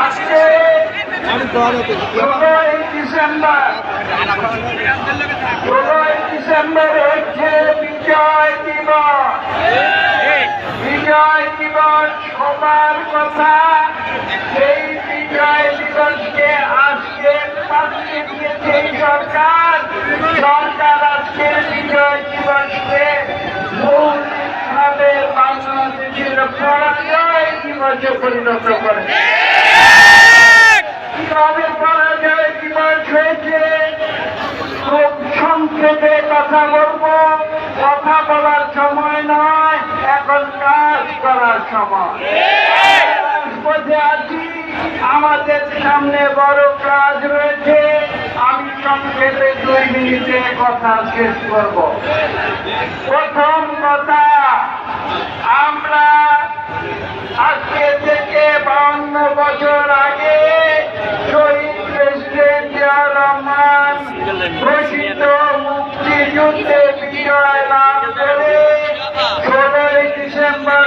আজকে ষোলোই ডিসেম্বর ষোলোই ডিসেম্বর হচ্ছে বিজয় দিবস। বিজয় দিবস সবার কথা। সেই বিজয় দিবসকে আজকে পাঠিয়ে দিয়েছে সরকার। সরকার আজকের বিজয় দিবসকে মৌলিকভাবে বাংলাদেশের পরাজয় দিবসে পরিণত করে কীভাবে পরাজয় দিবস হয়েছে খুব সংক্ষেপে কথা বলব। কথা বলার সময় নয়, এখন কাজ করার সময়। রাজপথে আছি, আমাদের সামনে বড় কাজ রয়েছে। আমি সংক্ষেপে দুই মিনিটে কথা শেষ করব। প্রথম কথা, আমরা আজকে থেকে বাউন্ন বছর আগে শহীদ প্রেসিডেন্ট জিয়া রহমান ঘোষিত মুক্তিযুদ্ধে বিজয় লাভ করে ষোলোই ডিসেম্বর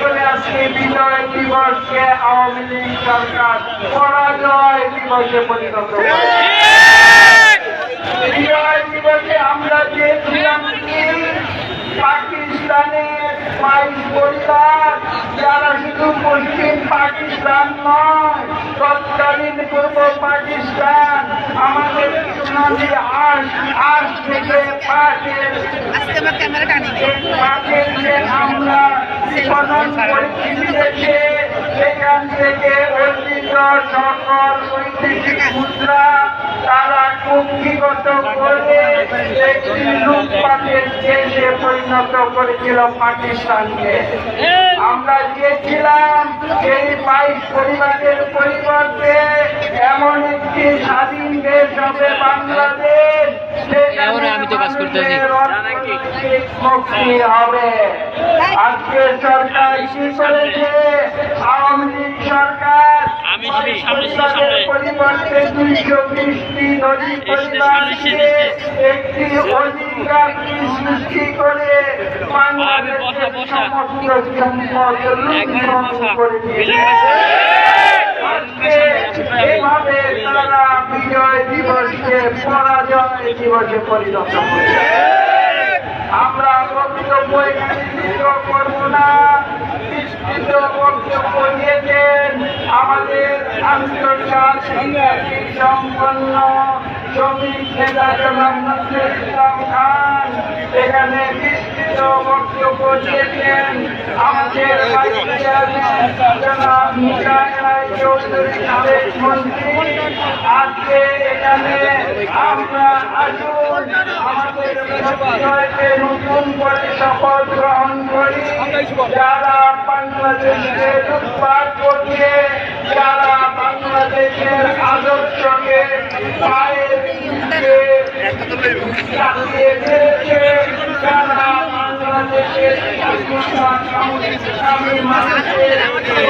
করে আজকে বিজয় দিবসকে আওয়ামী লীগ সরকার পরাজয় দিবসে পরিণত বিজয় দিবসে আমরা কি? পাকিস্তানের বাইশ পরিবার, যারা শুধু পশ্চিম পাকিস্তান নয়, তৎকালীন পূর্ব পাকিস্তান তারা পরিণত করেছিল আমরা চেয়েছিলাম এই বাইশ পরিবারের পরিবর্তে এমন একটি স্বাধীন দেশ হবে বাংলাদেশ হবে আজকে সরকার কি করেছে? আওয়ামী লীগ সরকার আমি সামনে সামনে। বাংলাদেশের বসা, বসা। একবারে বসা। তারা বিজয় দিবসকে পরাজয় দিবসে পরিণত করেছে আমরা বক্তব্য দীর্ঘ না বক্তব্য দিয়েছেন আমাদের আন্তর্জাতিক সম্পন্ন শ্রমিক নেতা জনাব নজরুল ইসলাম খান। এখানে বিস্তৃত বক্তব্য আমাদের সাবেক মন্ত্রী আজকে আমাদের নতুন করে শপথ গ্রহণ করি যারা বাংলাদেশকে লুটপাট করছে যারা বাংলাদেশের আদর্শকে পায়ের নিচে চাপিয়ে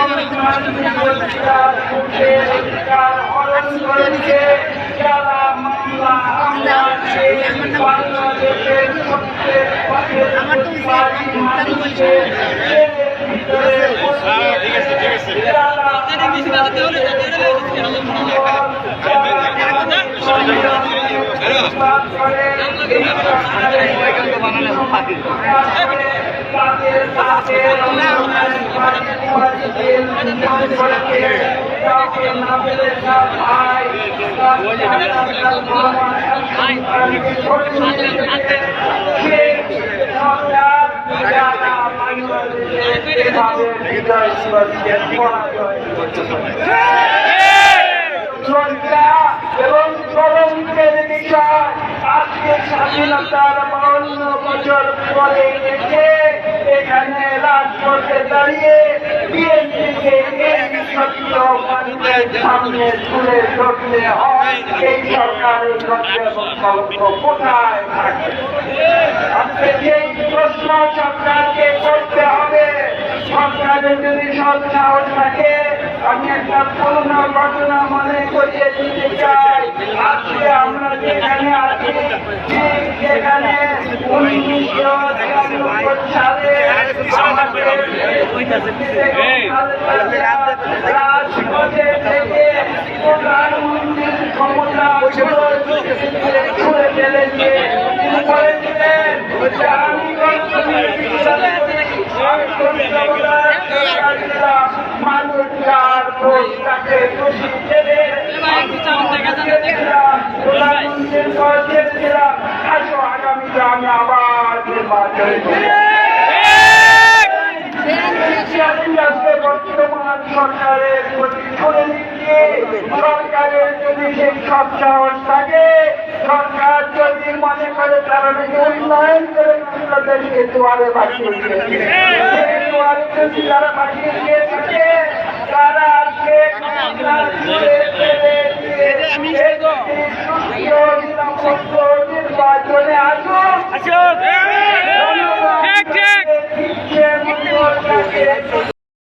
গণতান্ত্রিক অধিকার ভোটের অধিকার হরণ করেছে এবং কলঙ্কের বিষয় স্বাধীনতার বাউন্ন বছর পরে এসে এখানে রাজপথে দাঁড়িয়ে বিএনপিকে এই সত্য মানুষের সামনে তুলে ধরতে হয়। এই সরকারের লক্ষ্য কোথায় থাকে? আজকে সেই প্রশ্ন সরকারকে করতে হবে, সরকারের যদি সৎ সাহস থাকে, আমি একটা পুরোনো ঘটনা মনে করিয়ে দিতে চাই আজকে আমরা যেখানে আছি ঠিক যেখানে উনিশশো ছিয়ানব্বই সালে আমাদের রাজপথে থেকে প্রধানমন্ত্রীর ক্ষমতা ছুড়ে ফেলেছে তিনি বলেছিলেন যে আমি মানুষ যার ভোট তাকে খুশি দেবে প্রধানমন্ত্রীর করেছিলাম আসো আগামীতে আমি আবার নির্বাচন সরকারের যদি সেই সব সাহস থাকে, সরকার যদি মনে করে তারা নাকি উন্নয়ন করে বাংলাদেশকে দুয়ারে পাঠিয়ে দিয়েছে দুয়ারে যদি তারা পাঠিয়ে দিয়ে তারা আজকে নির্বাচনে আসুন yeah